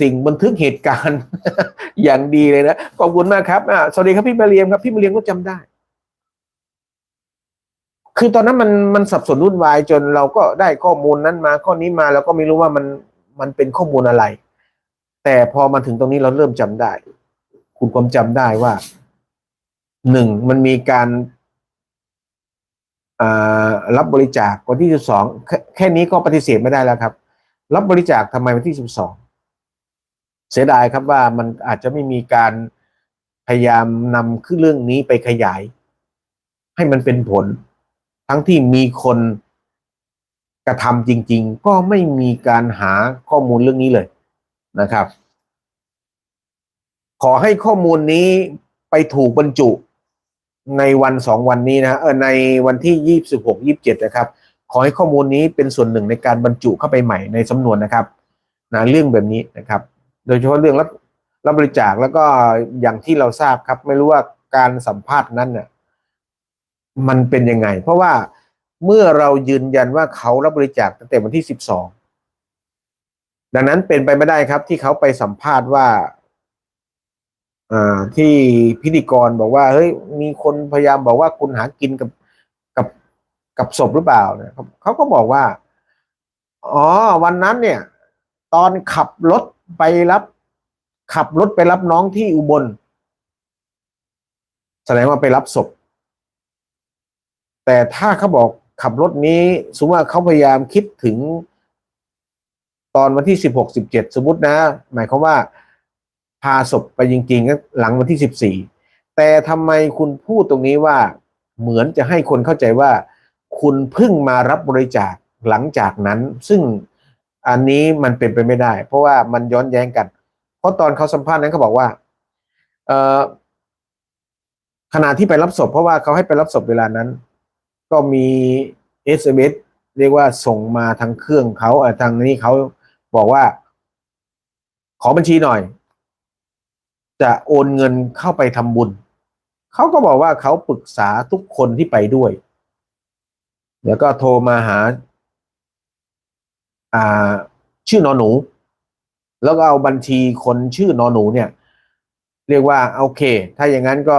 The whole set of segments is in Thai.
สิ่งบันทึกเหตุการณ์ อย่างดีเลยนะขอบคุณมากครับสวัสดีครับพี่มาเรียมครับพี่มาเรียมก็จำได้ คือตอนนั้นมันมันสับสนวุ่นวายจนเราก็ได้ข้อมูลนั้นมาข้อนี้มาเราก็ไม่รู้ว่ามันมันเป็นข้อมูลอะไร แต่พอมาถึงตรงนี้เราเริ่มจำได้ คุณความจำได้ว่าหนึ่งมันมีการรับบริจาควันที่สิบสองแค่นี้ก็ปฏิเสธไม่ได้แล้วครับ รับบริจาคทำไมวันที่สิบสอง เสียดายครับว่ามันอาจจะไม่มีการพยายามนำขึ้นเรื่องนี้ไปขยาย ให้มันเป็นผล ทั้งที่มีคนกระทำจริง ๆ ก็ไม่มีการหาข้อมูลเรื่องนี้เลยนะครับ ขอให้ข้อมูลนี้ไปถูกบรรจุในวันสองวันนี้นะเออในวันที่ยี่สิบหกยี่บเจ็ดนะครับ ขอให้ข้อมูลนี้เป็นส่วนหนึ่งในการบรรจุเข้าไปใหม่ในสำนวนนะครับนะเรื่องแบบนี้นะครับ โดยเฉพาะเรื่องรับรับบริจาคแล้วก็อย่างที่เราทราบครับ ไม่รู้ว่าการสัมภาษณ์นั้นเนี่ยมันเป็นยังไง เพราะว่าเมื่อเรายืนยันว่าเขารับบริจาคตั้งแต่วันที่สิบสองดังนั้นเป็นไปไม่ได้ครับ ที่เขาไปสัมภาษณ์ว่าที่พิธีกรบอกว่าเฮ้ยมีคนพยายามบอกว่าคุณหากินกับกับกับศพหรือเปล่าเนี่ยเขาก็บอกว่า อ๋อ วันนั้นเนี่ย ตอนขับรถ ไปรับขับรถไปรับน้องที่อุบล แสดงว่าไปรับศพ แต่ถ้าเขาบอกขับรถนี้ สมมติว่าเขาพยายามคิดถึงตอนวันที่สิบหกสิบเจ็ดสมมตินะ หมายความว่า พาศพไปจริงๆก็หลังวันที่สิบสี่แต่ทำไมคุณพูดตรงนี้ว่าเหมือนจะให้คนเข้าใจว่า คุณเพิ่งมารับบริจาคหลังจากนั้น ซึ่ง อันนี้มันเป็นไปไม่ได้ เพราะว่ามันย้อนแย้งกัน เพราะตอนเขาสัมภาษณ์นั้นเขาบอกว่า เออขณะที่ไปรับศพเพราะว่าเขาให้ไปรับศพเวลานั้น ก็มีเอสเเเรียกว่าส่งมาทางเครื่องเขาเอ่อทางนี้เขาบอกว่า ขอบัญชีหน่อย จะโอนเงินเข้าไปทำบุญเขาก็บอกว่าเขาปรึกษาทุกคนที่ไปด้วย แล้วก็โทรมาหา ชื่อนอนหนู แล้วก็เอาบัญชีคนชื่อนอนหนูเนี่ย เรียกว่าโอเค ถ้าอย่างนั้นก็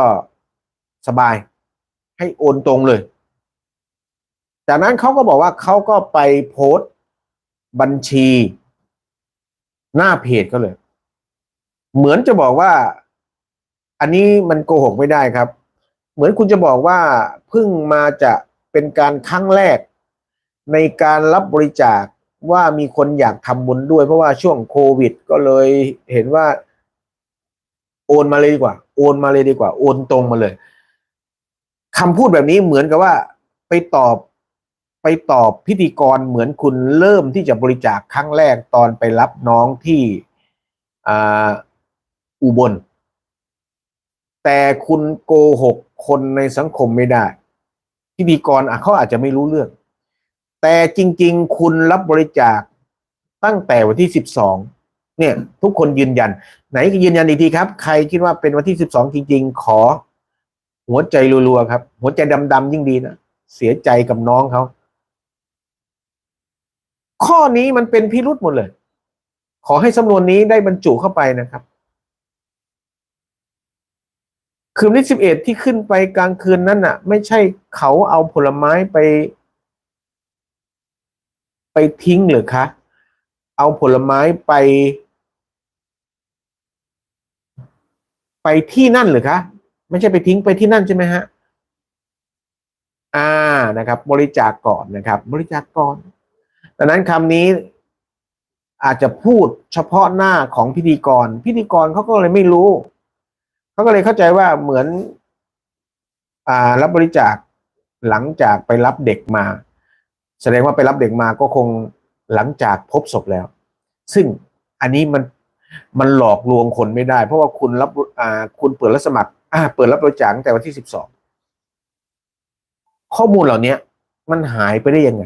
สบาย ให้โอนตรงเลย จากนั้นเขาก็บอกว่าเขาก็ไปโพสต์บัญชีหน้าเพจเขาเลย เหมือนจะบอกว่า อันนี้มันโกหกไม่ได้ครับ เหมือนคุณจะบอกว่าเพิ่งมาจะเป็นการครั้งแรกในการรับบริจาค ว่ามีคนอยากทำบุญด้วยเพราะว่าช่วงโควิด ก็เลยเห็นว่า โอนมาเลยดีกว่า โอนมาเลยดีกว่า โอนตรงมาเลยคำพูดแบบนี้เหมือนกับว่า ไปตอบไปตอบพิธีกรเหมือนคุณเริ่มที่จะบริจาคครั้งแรกตอนไปรับน้องที่อ,อุบล แต่คุณโกหกคนในสังคมไม่ได้ พิธีกรเขาอาจจะไม่รู้เรื่อง แต่จริง ๆ คุณรับบริจาคตั้งแต่วันที่สิบสองเนี่ยทุกคนยืนยัน ไหนยืนยันอีกทีครับ ใครคิดว่าเป็นวันที่สิบสองจริง ๆ ขอ หัวใจรัวๆครับ หัวใจดำๆยิ่งดีนะเสียใจกับน้องเขาข้อนี้มันเป็นพิรุษหมดเลย ขอให้สำนวนนี้ได้บรรจุเข้าไปนะครับ คืนที่สิบเอ็ดที่ขึ้นไปกลางคืนนั้นน่ะ ไม่ใช่เขาเอาผลไม้ไป ไปทิ้งหรือคะ เอาผลไม้ไป ไปที่นั่นหรือคะไม่ใช่ไปทิ้งไปที่นั่นใช่ไหมฮะอ่านะครับ บริจาคก่อนนะครับ บริจาคก่อน ดังนั้นคำนี้อาจจะพูดเฉพาะหน้าของพิธีกร พิธีกรเขาก็เลยไม่รู้เขาก็เลยเข้าใจว่าเหมือน อ่ารับบริจาคหลังจากไปรับเด็กมา แสดงว่าไปรับเด็กมาก็คงหลังจากพบศพแล้ว ซึ่งอันนี้มันมันหลอกลวงคนไม่ได้ เพราะว่าคุณรับอ่าคุณเปิดรับสมัครอ่าเปิดรับบริจาคตั้งแต่วันที่สิบสองข้อมูลเหล่านี้มันหายไปได้ยังไง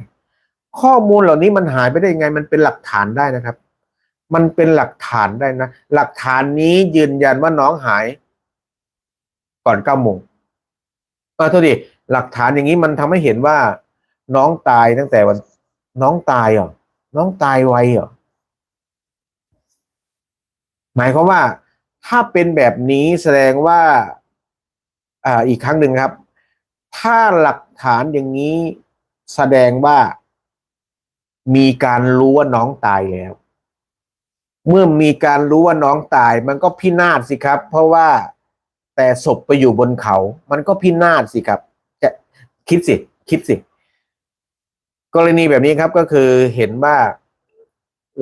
ข้อมูลเหล่านี้มันหายไปได้ยังไง มันเป็นหลักฐานได้นะครับ มันเป็นหลักฐานได้นะ หลักฐานนี้ยืนยันว่าน้องหาย ก่อนเก้าโมงเออโทษดีหลักฐานอย่างนี้มันทำให้เห็นว่า น้องตายตั้งแต่วัน น้องตายเหรอน้องตายไวเหรอหมายความว่า ถ้าเป็นแบบนี้แสดงว่า อ่าอีกครั้งหนึ่งครับ ถ้าหลักฐานอย่างนี้แสดงว่า มีการรู้ว่าน้องตายแล้ว เมื่อมีการรู้ว่าน้องตาย มันก็พินาศสิครับ เพราะว่าแต่ศพไปอยู่บนเขา มันก็พินาศสิครับ จะคิดสิ คิดสิ กรณีแบบนี้ครับก็คือเห็นว่า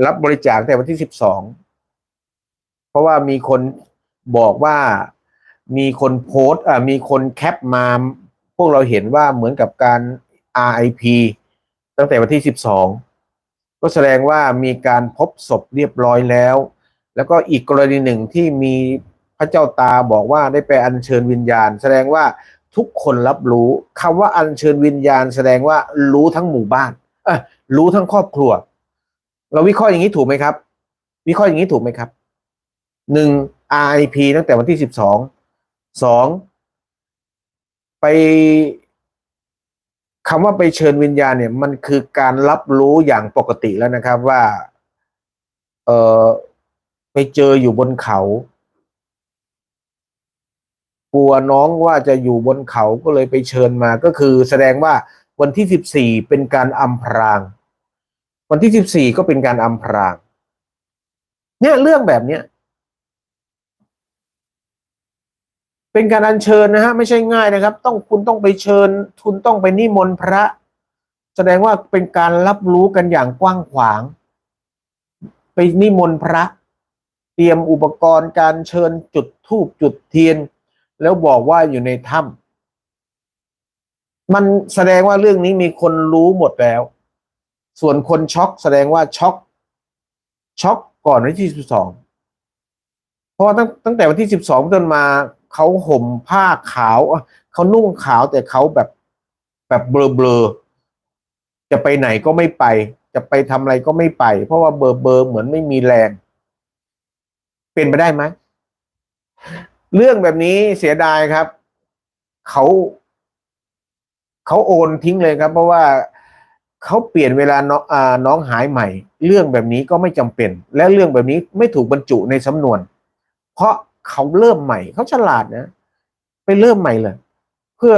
รับบริจาคแต่วันที่สิบสองเพราะว่ามีคนบอกว่ามีคนโพสต์มีคนแคปมา พวกเราเห็นว่าเหมือนกับการ RIP ตั้งแต่วันที่สิบสองก็แสดงว่ามีการพบศพเรียบร้อยแล้ว แล้วก็อีกกรณีหนึ่งที่มีพระเจ้าตาบอกว่าได้ไปอัญเชิญวิญญาณ แสดงว่า ทุกคนรับรู้คำว่าอัญเชิญวิญญาณแสดงว่ารู้ทั้งหมู่บ้านเออรู้ทั้งครอบครัว เราวิเคราะห์อย่างนี้ถูกไหมครับ วิเคราะห์อย่างนี้ถูกไหมครับหนึ่ง RIP ตั้งแต่วันที่สิบสองสองไปคำว่าไปเชิญวิญญาณเนี่ย มันคือการรับรู้อย่างปกติแล้วนะครับว่า เออไปเจออยู่บนเขา ลัวน้องว่าจะอยู่บนเขาก็เลยไปเชิญมาก็คือแสดงว่าวันที่สิบสี่เป็นการอำพราง วันที่สิบสี่ก็เป็นการอำพราง เนี่ยเรื่องแบบเนี้ยเป็นการอัญเชิญนะฮะไม่ใช่ง่ายนะครับ ต้องคุณต้องไปเชิญคุณต้องไปนิมนต์พระ แสดงว่าเป็นการรับรู้กันอย่างกว้างขวาง ไปนิมนต์พระ เตรียมอุปกรณ์การเชิญจุดธูปจุดเทียน แล้วบอกว่าอยู่ในถ้ำมันแสดงว่าเรื่องนี้มีคนรู้หมดแล้ว ส่วนคนช็อกแสดงว่าช็อกช็อกก่อนวันที่สิบสองเพราะว่าตั้งตั้งแต่วันที่สิบสองจนมาเขาห่มผ้าขาวเขานุ่งขาวแต่เขาแบบแบบเบลอเบลอๆจะไปไหนก็ไม่ไป จะไปทำอะไรก็ไม่ไป เพราะว่าเบลอเบลอๆเหมือนไม่มีแรง เป็นไปได้ไหม เรื่องแบบนี้เสียดายครับ เขาเขาโอนทิ้งเลยครับ เพราะว่าเขาเปลี่ยนเวลาน้องอ่าน้องหายใหม่ เรื่องแบบนี้ก็ไม่จำเป็น และเรื่องแบบนี้ไม่ถูกบรรจุในสำนวน เพราะเขาเริ่มใหม่ เขาฉลาดนะ ไปเริ่มใหม่เลย เพื่อ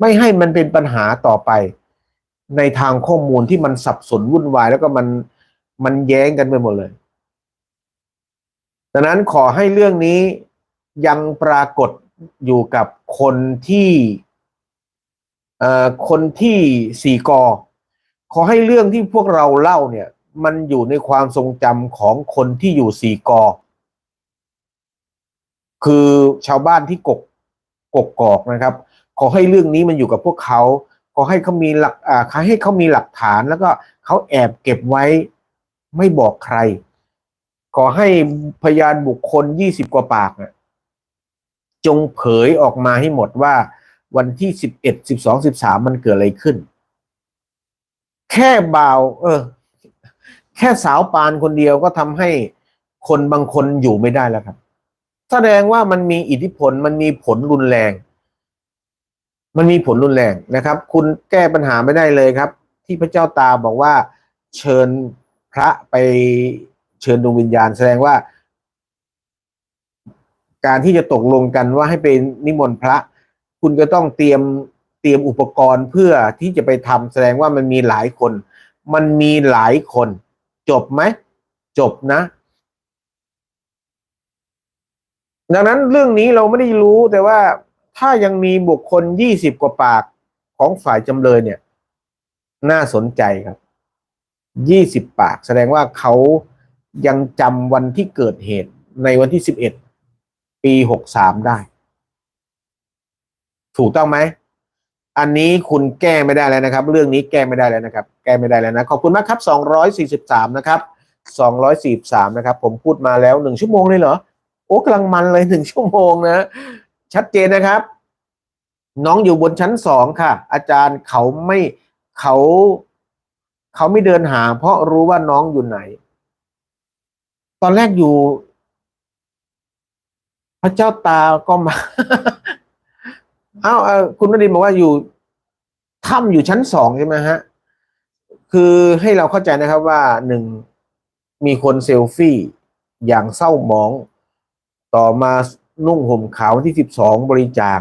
ไม่ให้มันเป็นปัญหาต่อไป ในทางข้อมูลที่มันสับสนวุ่นวาย แล้วก็มันมันแย้งกันไปหมดเลย ดังนั้นขอให้เรื่องนี้ยังปรากฏอยู่กับคนที่เอ่อคนที่สี่กอขอให้เรื่องที่พวกเราเล่าเนี่ย มันอยู่ในความทรงจำของคนที่อยู่สี่กอคือชาวบ้านที่กกกกกอกนะครับ ขอให้เรื่องนี้มันอยู่กับพวกเขา ขอให้เขามีหลักอ่าให้เขามีหลักฐานแล้วก็เขาแอบเก็บไว้ไม่บอกใคร ขอให้พยานบุคคลยี่สิบกว่าปากนะจงเผยออกมาให้หมดว่าวันที่สิบเอ็ดสิบสองสิบสามมันเกิดอะไรขึ้น แค่บ่าว เออ แค่สาวปานคนเดียวก็ทำให้คนบางคนอยู่ไม่ได้แล้วครับ แสดงว่ามันมีอิทธิพลมันมีผลรุนแรง มันมีผลรุนแรงนะครับ คุณแก้ปัญหาไม่ได้เลยครับ ที่พระเจ้าตาบอกว่าเชิญพระไป เชิญดวงวิญญาณ แสดงว่า การที่จะตกลงกันว่าให้เป็นนิมนต์พระ คุณก็ต้องเตรียมเตรียมอุปกรณ์เพื่อที่จะไปทำแสดงว่ามันมีหลายคน มันมีหลายคน จบไหมจบนะ ดังนั้นเรื่องนี้เราไม่ได้รู้แต่ว่าถ้ายังมีบุคคลยี่สิบกว่าปากของฝ่ายจำเลยเนี่ย น่าสนใจครับยี่สิบปาก แสดงว่าเขา ยังจำวันที่เกิดเหตุในวันที่สิบเอ็ดปีหกสามได้ ถูกต้องไหม อันนี้คุณแก้ไม่ได้แล้วนะครับ เรื่องนี้แก้ไม่ได้แล้วนะครับ แก้ไม่ได้แล้วนะ ขอบคุณมากครับสองร้อยสี่สิบสามนะครับสองร้อยสี่สามนะครับ ผมพูดมาแล้วหนึ่งชั่วโมงเลยเหรอ โอ้กำลังมันเลยหนึ่งชั่วโมงนะ ชัดเจนนะครับ น้องอยู่บนชั้นสองค่ะ อาจารย์เขาไม่เขา เขาไม่เดินหา เพราะรู้ว่าน้องอยู่ไหน ตอนแรกอยู่ พระเจ้าตาก็มา เอ้าคุณนรินบอกว่าอยู่ถ้ำอยู่ชั้นสองใช่ไหมฮะ คือให้เราเข้าใจนะครับว่าหนึ่งมีคนเซลฟี่อย่างเศร้าหมอง ต่อมานุ่งห่มขาวที่สิบสองบริจาค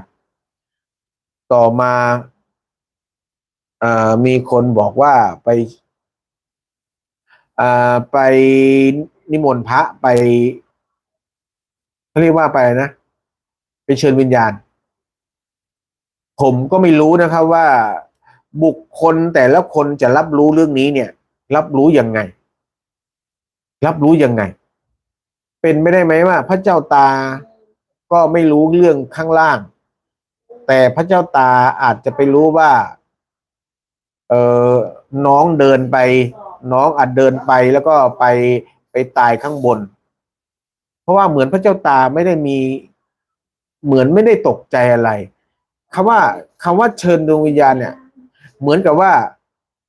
ต่อมาอามีคนบอกว่าไปอ่าไป นิมนต์พระไปเขาเรียกว่าไปอะไรนะ ไปเชิญวิญญาณ ผมก็ไม่รู้นะครับว่าบุคคลแต่ละคนจะรับรู้เรื่องนี้เนี่ย รับรู้ยังไง รับรู้ยังไง เป็นไม่ได้ไหมว่า พระเจ้าตาก็ไม่รู้เรื่องข้างล่าง แต่พระเจ้าตาอาจจะไปรู้ว่า เออน้องเดินไป น้องอาจเดินไปแล้วก็ไป ไปตายข้างบน เพราะว่าเหมือนพระเจ้าตาไม่ได้มีเหมือนไม่ได้ตกใจอะไรคำว่าคำว่าเชิญดวงวิญญาณเนี่ย เหมือนกับว่า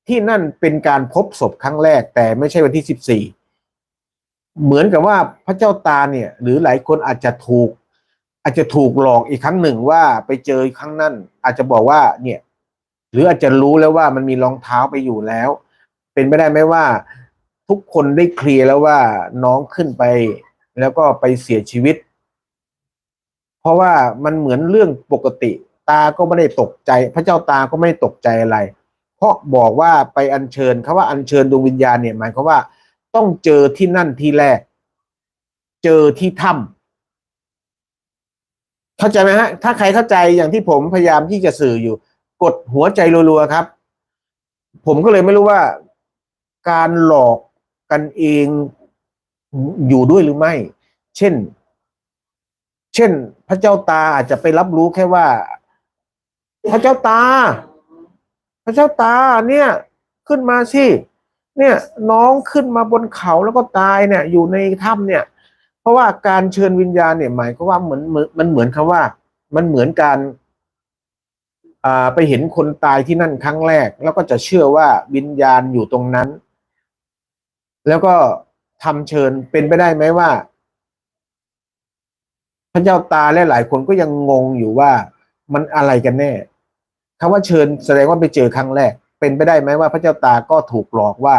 ที่นั่นเป็นการพบศพครั้งแรก แต่ไม่ใช่วันที่สิบสี่เหมือนกับว่าพระเจ้าตาเนี่ย หรือหลายคนอาจจะถูก อาจจะถูกหลอกอีกครั้งหนึ่งว่าไปเจอครั้งนั้นอาจจะบอกว่าเนี่ย หรืออาจจะรู้แล้วว่ามันมีรองเท้าไปอยู่แล้ว เป็นไปได้ไหมว่า ทุกคนได้เคลียร์แล้วว่าน้องขึ้นไป แล้วก็ไปเสียชีวิต เพราะว่ามันเหมือนเรื่องปกติ ตาก็ไม่ได้ตกใจ พระเจ้าตาก็ไม่ได้ตกใจอะไร เพราะบอกว่าไปอัญเชิญคำว่าอัญเชิญดวงวิญญาณเนี่ยหมายความว่า ต้องเจอที่นั่นที่แรก เจอที่ถ้ำเข้าใจไหมฮะ ถ้าใครเข้าใจอย่างที่ผมพยายามที่จะสื่ออยู่ กดหัวใจรัวๆครับ ผมก็เลยไม่รู้ว่าการหลอก กันเองอยู่ด้วยหรือไม่ เช่น เช่น พระเจ้าตาอาจจะไปรับรู้แค่ว่า พระเจ้าตา พระเจ้าตาเนี่ย ขึ้นมาสิเนี่ยน้องขึ้นมาบนเขาแล้วก็ตายเนี่ย อยู่ในถ้ำเนี่ย เพราะว่าการเชิญวิญญาณเนี่ยหมายก็ว่าเหมือนเหมือนมันเหมือนคำว่า มันเหมือนการอ่าไปเห็นคนตายที่นั่นครั้งแรก แล้วก็จะเชื่อว่าวิญญาณอยู่ตรงนั้น แล้วก็ทำเชิญเป็นไปได้ไหมว่า พระเจ้าตาและหลายคนก็ยังงงอยู่ว่ามันอะไรกันแน่คำว่าเชิญแสดงว่าไปเจอครั้งแรก เป็นไปได้ไหมว่าพระเจ้าตาก็ถูกหลอกว่า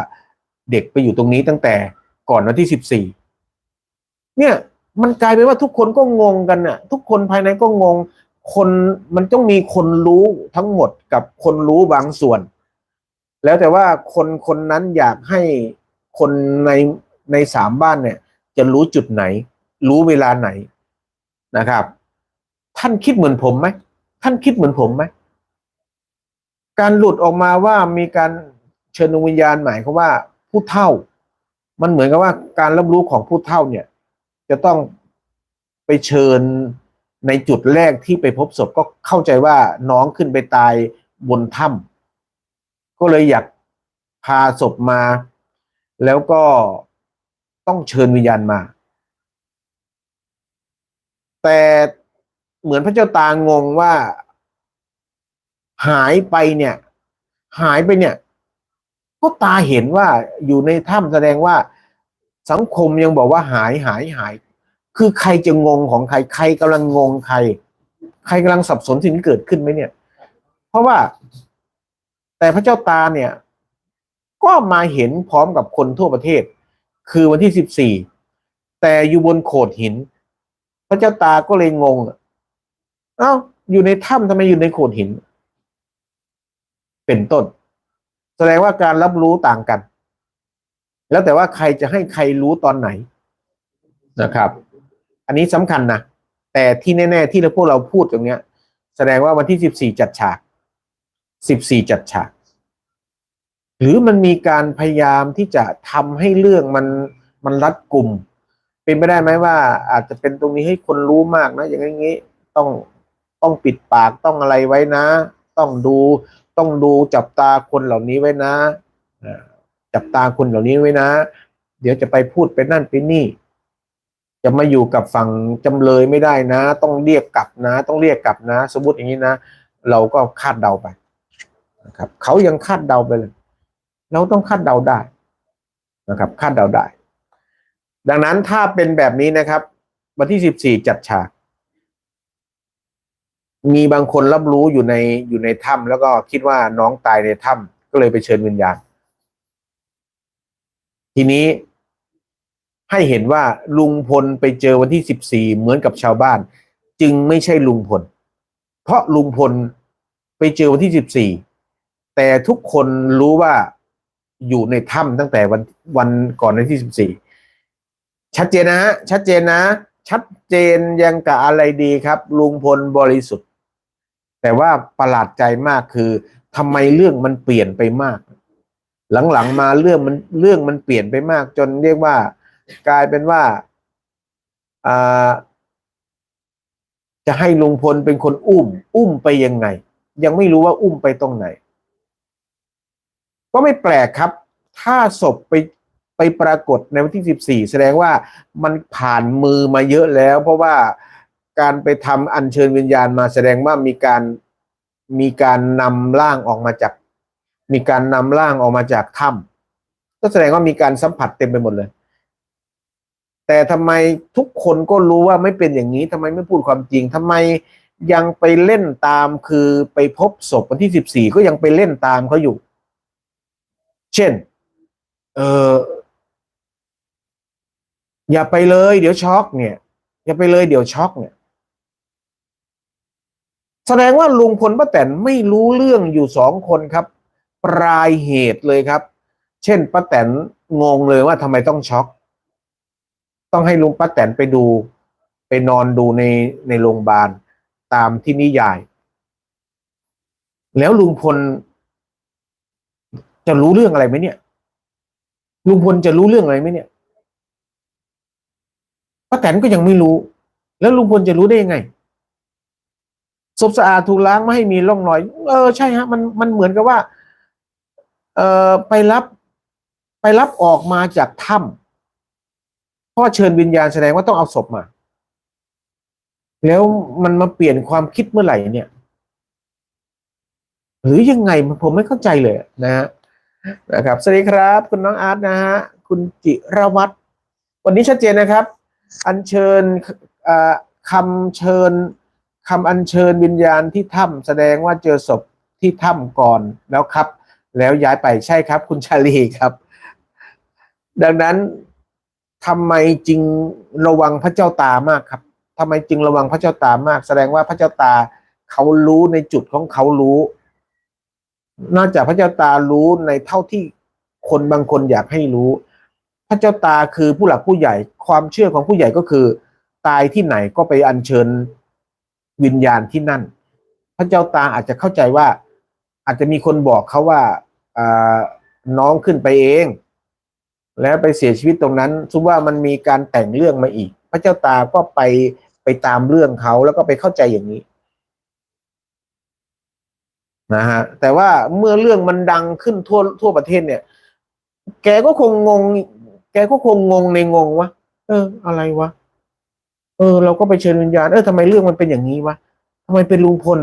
เด็กไปอยู่ตรงนี้ตั้งแต่ก่อนวันที่สิบสี่เนี่ยมันกลายเป็นว่าทุกคนก็งงกันน่ะ ทุกคนภายในก็งง คนมันต้องมีคนรู้ทั้งหมดกับคนรู้บางส่วน แล้วแต่ว่าคนคนนั้นอยากให้ คนในในสามบ้านเนี่ย จะรู้จุดไหน รู้เวลาไหนนะครับ ท่านคิดเหมือนผมไหมท่านคิดเหมือนผมไหมการหลุดออกมาว่ามีการเชิญดวงวิญญาณหมายเขามว่าผู้เท่า มันเหมือนกับว่าการรับรู้ของผู้เท่าเนี่ย จะต้องไปเชิญในจุดแรกที่ไปพบศพก็เข้าใจว่าน้องขึ้นไปตายบนถ้ำก็เลยอยากพาศพมา แล้วก็ต้องเชิญวิญญาณมา แต่เหมือนพระเจ้าตางงว่า หายไปเนี่ย หายไปเนี่ย ก็ตาเห็นว่าอยู่ในถ้ำแสดงว่าสังคมยังบอกว่าหายหายหาย คือใครจะงงของใครใครกำลังงงใคร ใครกำลังสับสนสิ่งที่เกิดขึ้นไหมเนี่ย เพราะว่า แต่พระเจ้าตาเนี่ย ก็มาเห็นพร้อมกับคนทั่วประเทศ คือวันที่สิบสี่แต่อยู่บนโขดหิน พระเจ้าตาก็เลยงงเอ้าอยู่ในถ้ำทำไมอยู่ในโขดหิน เป็นต้น แสดงว่าการรับรู้ต่างกัน แล้วแต่ว่าใครจะให้ใครรู้ตอนไหนนะครับ อันนี้สำคัญนะแต่ที่แน่ ๆ ที่เราพวกเราพูดตรงเนี้ย แสดงว่าวันที่สิบสี่จัดฉากสิบสี่จัดฉาก หรือมันมีการพยายามที่จะทำให้เรื่องมันมันรัดกลุ่ม เป็นไปได้ไหมว่า อาจจะเป็นตรงนี้ให้คนรู้มากนะ อย่างนี้ต้องต้องปิดปากต้องอะไรไว้นะ ต้องดูต้องดูจับตาคนเหล่านี้ไว้นะจับตาคนเหล่านี้ไว้นะ เดี๋ยวจะไปพูดไปนั่นไปนี่ จะมาอยู่กับฝั่งจำเลยไม่ได้นะ ต้องเรียกกลับนะ ต้องเรียกกลับนะ สมมติอย่างนี้นะ เราก็คาดเดาไปนะครับเขายังคาดเดาไปเลย เราต้องคาดเดาได้นะครับคาดเดาได้ ดังนั้นถ้าเป็นแบบนี้นะครับ วันที่สิบสี่จัดฉาก มีบางคนรับรู้อยู่ในอยู่ในถ้ำแล้วก็คิดว่าน้องตายในถ้ำก็เลยไปเชิญวิญญาณ ทีนี้ให้เห็นว่าลุงพลไปเจอวันที่สิบสี่เหมือนกับชาวบ้าน จึงไม่ใช่ลุงพล เพราะลุงพลไปเจอวันที่สิบสี่แต่ทุกคนรู้ว่า อยู่ในถ้ำตั้งแต่วันวันก่อนวันที่สิบสี่ชัดเจนนะฮะชัดเจนนะ ชัดเจนยังกับอะไรดีครับ ลุงพลบริสุทธิ์ แต่ว่าประหลาดใจมากคือทำไมเรื่องมันเปลี่ยนไปมาก หลังๆมาเรื่องมันเรื่องมันเปลี่ยนไปมาก จนเรียกว่า กลายเป็นว่าอ่าจะให้ลุงพลเป็นคนอุ้ม อุ้มไปยังไง ยังไม่รู้ว่าอุ้มไปตรงไหน ก็ไม่แปลกครับ ถ้าศพไปไปปรากฏในวันที่สิบสี่แสดงว่ามันผ่านมือมาเยอะแล้ว เพราะว่าการไปทำอัญเชิญวิญญาณมาแสดงว่ามีการมีการนำร่างออกมาจาก มีการนำร่างออกมาจากถ้ำก็แสดงว่ามีการสัมผัสเต็มไปหมดเลย แต่ทำไมทุกคนก็รู้ว่าไม่เป็นอย่างนี้ทำไมไม่พูดความจริงทำไมยังไปเล่นตามคือไปพบศพวันที่สิบสี่ก็ยังไปเล่นตามเขาอยู่ เช่น เอออย่าไปเลยเดี๋ยวช็อกเนี่ย อย่าไปเลยเดี๋ยวช็อกเนี่ย แสดงว่าลุงพลป้าแตนไม่รู้เรื่องอยู่สองคนครับ ปลายเหตุเลยครับ เช่นป้าแตนงงเลยว่าทำไมต้องช็อก ต้องให้ลุงป้าแตนไปดู ไปนอนดูในในโรงพยาบาลตามที่นิยาย แล้วลุงพล จะรู้เรื่องอะไรไหมเนี่ย ลุงพลจะรู้เรื่องอะไรไหมเนี่ยป้าแตนก็ยังไม่รู้ แล้วลุงพลจะรู้ได้ยังไงศพสะอาดถูกล้างไม่ให้มีร่องรอย เออใช่ฮะ มันมันเหมือนกับว่า เออไปรับไปรับออกมาจากถ้ำเพราะว่าเชิญวิญญาณแสดงว่าต้องเอาศพมา แล้วมันมาเปลี่ยนความคิดเมื่อไหร่เนี่ย หรือยังไงผมไม่เข้าใจเลยนะฮะ นะครับ สวัสดีครับ คุณน้องอาร์ตนะฮะ คุณจิรวัตรวันนี้ชัดเจนนะครับ อัญเชิญอ่าคำเชิญคำอัญเชิญวิญญาณที่ถ้ำแสดงว่าเจอศพที่ถ้ำก่อนแล้วครับ แล้วย้ายไปใช่ครับ คุณชาลีครับ ดังนั้นทำไมจึงระวังพระเจ้าตามากครับทำไมจึงระวังพระเจ้าตามาก แสดงว่าพระเจ้าตาเขารู้ในจุดของเขารู้ นอกจากพระเจ้าตารู้ในเท่าที่คนบางคนอยากให้รู้ พระเจ้าตาคือผู้หลักผู้ใหญ่ ความเชื่อของผู้ใหญ่ก็คือ ตายที่ไหนก็ไปอัญเชิญวิญญาณที่นั่น พระเจ้าตาอาจจะเข้าใจว่า อาจจะมีคนบอกเขาว่าน้องขึ้นไปเอง แล้วไปเสียชีวิตตรงนั้นซุว่ามันมีการแต่งเรื่องมาอีก พระเจ้าตาก็ไปไปตามเรื่องเขาแล้วก็ไปเข้าใจอย่างนี้ นะฮะแต่ว่าเมื่อเรื่องมันดังขึ้นทั่วทั่วประเทศเนี่ย แกก็คงงง แกก็คงงงในงงวะเออ อะไรวะเออ เราก็ไปเชิญวิญญาณเออทำไมเรื่องมันเป็นอย่างนี้วะทำไมเป็นลุงพล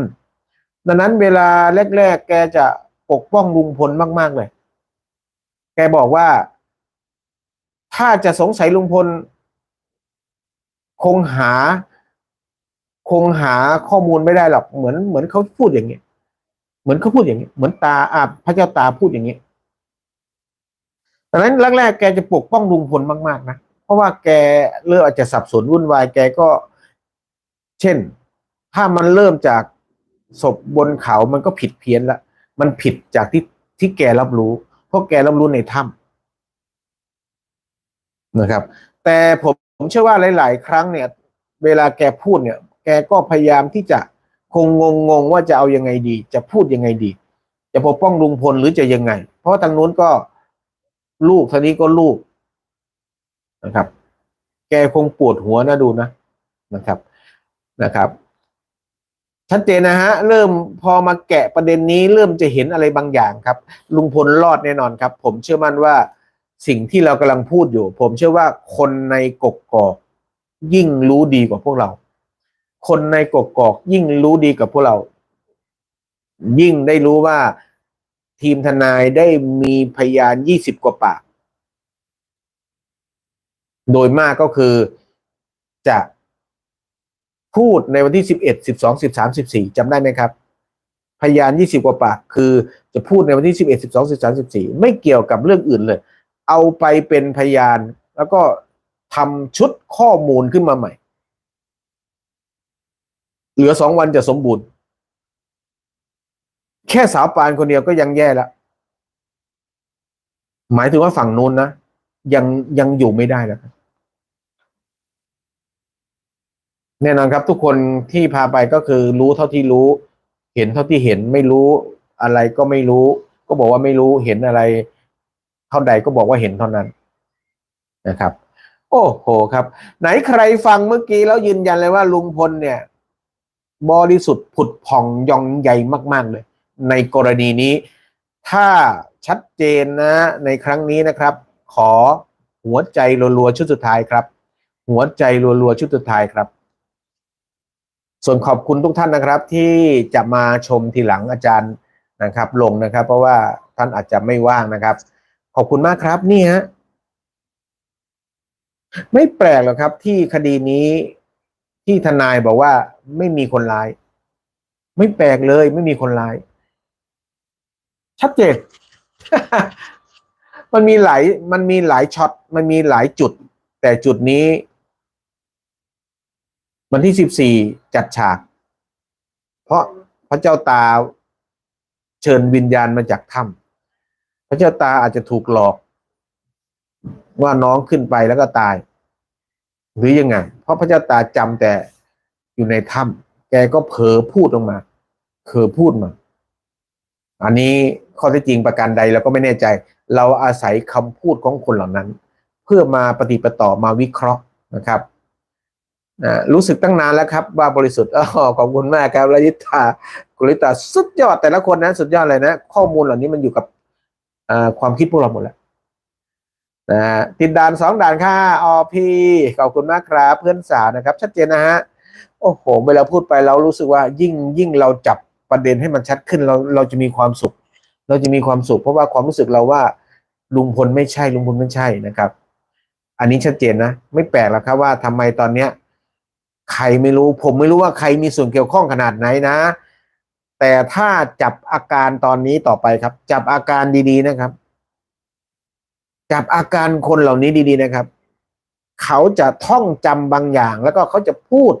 ดังนั้นเวลาแรก ๆ แกจะปกป้องลุงพลมาก ๆ เลย แกบอกว่า ถ้าจะสงสัยลุงพล คงหา คงหาข้อมูลไม่ได้หรอกเหมือนเหมือนเขาพูดอย่างนี้ เหมือนเขาพูดอย่างนี้เหมือนตาอาพระเจ้าตาพูดอย่างนี้ดังนั้นแรกๆแกจะปกป้องลุงพลมากๆนะเพราะว่าแกเริ่มอาจจะสับสนวุ่นวายแกก็ เช่น ถ้ามันเริ่มจากศพบนเขามันก็ผิดเพี้ยนละมันผิดจากที่ที่แกรับรู้เพราะแกรับรู้ในถ้ำนะครับ แต่ผมผมเชื่อว่าหลาย ๆ ครั้งเนี่ย เวลาแกพูดเนี่ย แกก็พยายามที่จะ คงงงงๆว่าจะเอายังไงดี จะพูดยังไงดี จะปกป้องลุงพลหรือจะยังไง เพราะทางนู้นก็ลูกทางนี้ก็ลูกนะครับ แกคงปวดหัวนะดูนะนะครับนะครับ ชัดเจนนะฮะเริ่มพอมาแกะประเด็นนี้ เริ่มจะเห็นอะไรบางอย่างครับ ลุงพลรอดแน่นอนครับ ผมเชื่อมั่นว่าสิ่งที่เรากำลังพูดอยู่ ผมเชื่อว่าคนในกกกอกยิ่งรู้ดีกว่าพวกเรา คนในกกกอกยิ่งรู้ดีกับพวกเรา ยิ่งได้รู้ว่าทีมทนายได้มีพยานยี่สิบกว่าปาก โดยมากก็คือจะพูดในวันที่สิบเอ็ดสิบสองสิบสามสิบสี่จำได้ไหมครับ พยานยี่สิบกว่าปาก คือจะพูดในวันที่สิบเอ็ดสิบสองสิบสามสิบสี่ไม่เกี่ยวกับเรื่องอื่นเลย เอาไปเป็นพยานแล้วก็ทำชุดข้อมูลขึ้นมาใหม่ เหลือสองวันจะสมบูรณ์ แค่สาวปานคนเดียวก็ยังแย่แล้วหมายถึงว่าฝั่งนู้นนะยังยังอยู่ไม่ได้แล้วแน่นอนครับ ทุกคนที่พาไปก็คือรู้เท่าที่รู้ เห็นเท่าที่เห็นไม่รู้อะไรก็ไม่รู้ ก็บอกว่าไม่รู้เห็นอะไร เท่าใดก็บอกว่าเห็นเท่านั้นนะครับ โอ้โหครับ ไหนใครฟังเมื่อกี้แล้วยืนยันเลยว่าลุงพลเนี่ย บริสุทธิ์ผุดผ่องยองใหญ่มาก ๆ เลย ในกรณีนี้ ถ้าชัดเจนนะ ในครั้งนี้นะครับ ขอหัวใจรัวๆชุดสุดท้ายครับ หัวใจรัวๆชุดสุดท้ายครับ ส่วนขอบคุณทุกท่านนะครับ ที่จะมาชมทีหลังอาจารย์นะครับ ลงนะครับ เพราะว่าท่านอาจจะไม่ว่างนะครับ ขอบคุณมากครับนี่ฮะไม่แปลกหรอกครับที่คดีนี้ ที่ทนายบอกว่าไม่มีคนร้าย ไม่แปลกเลยไม่มีคนร้าย ชัดเจนมันมีหลายมันมีหลายช็อตมันมีหลายจุด แต่จุดนี้ วันที่สิบสี่จัดฉาก เพราะพระเจ้าตาเชิญวิญญาณมาจากถ้ำพระเจ้าตาอาจจะถูกหลอก ว่าน้องขึ้นไปแล้วก็ตาย หรือยังไง เพราะพระเจ้าตาจำแต่อยู่ในถ้ำแกก็เผลอพูดออกมาเผลอพูดมา อันนี้ข้อเท็จจริงประการใดเราก็ไม่แน่ใจ เราอาศัยคำพูดของคนเหล่านั้น เพื่อมาปฏิปต่อมาวิเคราะห์นะครับนะรู้สึกตั้งนานแล้วครับ ว่าบริสุทธิ์อ๋อขอบคุณมากครับลยิตากุลิตาสุดยอดแต่ละคนนะสุดยอดเลยนะ ข้อมูลเหล่านี้มันอยู่กับความคิดพวกเราหมดแล้ว นะฮะติดด่านสองด่านค่ะอพีขอบคุณมากครับเพื่อนสาวนะครับ ชัดเจนนะฮะโอ้โหเวลาพูดไปเรารู้สึกว่ายิ่งยิ่งเราจับประเด็นให้มันชัดขึ้นเราเราจะมีความสุข เราจะมีความสุข เพราะว่าความรู้สึกเราว่าลุงพลไม่ใช่ลุงพลไม่ใช่นะครับ อันนี้ชัดเจนนะ ไม่แปลกแล้วครับว่าทำไมตอนเนี้ยใครไม่รู้ผมไม่รู้ว่าใครมีส่วนเกี่ยวข้องขนาดไหนนะ แต่ถ้าจับอาการตอนนี้ต่อไปครับ จับอาการดีๆนะครับ จับอาการคนเหล่านี้ดีๆนะครับ เขาจะท่องจำบางอย่าง แล้วก็เขาจะพูด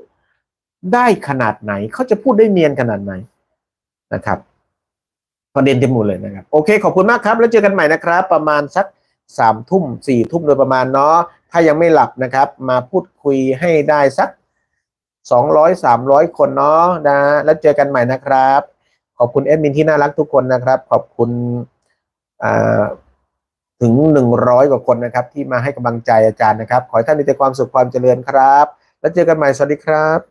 ได้ขนาดไหน เขาจะพูดได้เนียนขนาดไหนนะครับประเด็นเต็มหมดเลยนะครับ โอเค ขอบคุณมากครับ แล้วเจอกันใหม่นะครับ ประมาณสักสามทุ่มสี่ทุ่มโดยประมาณเนาะถ้ายังไม่หลับนะครับ มาพูดคุยให้ได้สักสองร้อยสามร้อยคนเนาะนะ แล้วเจอกันใหม่นะครับ ขอบคุณแอดมินที่น่ารักทุกคนนะครับ ขอบคุณอ่า ถึงหนึ่งร้อยกว่าคนนะครับ ที่มาให้กำลังใจอาจารย์นะครับ ขอให้ท่านมีแต่ความสุขความเจริญครับ แล้วเจอกันใหม่สวัสดีครับ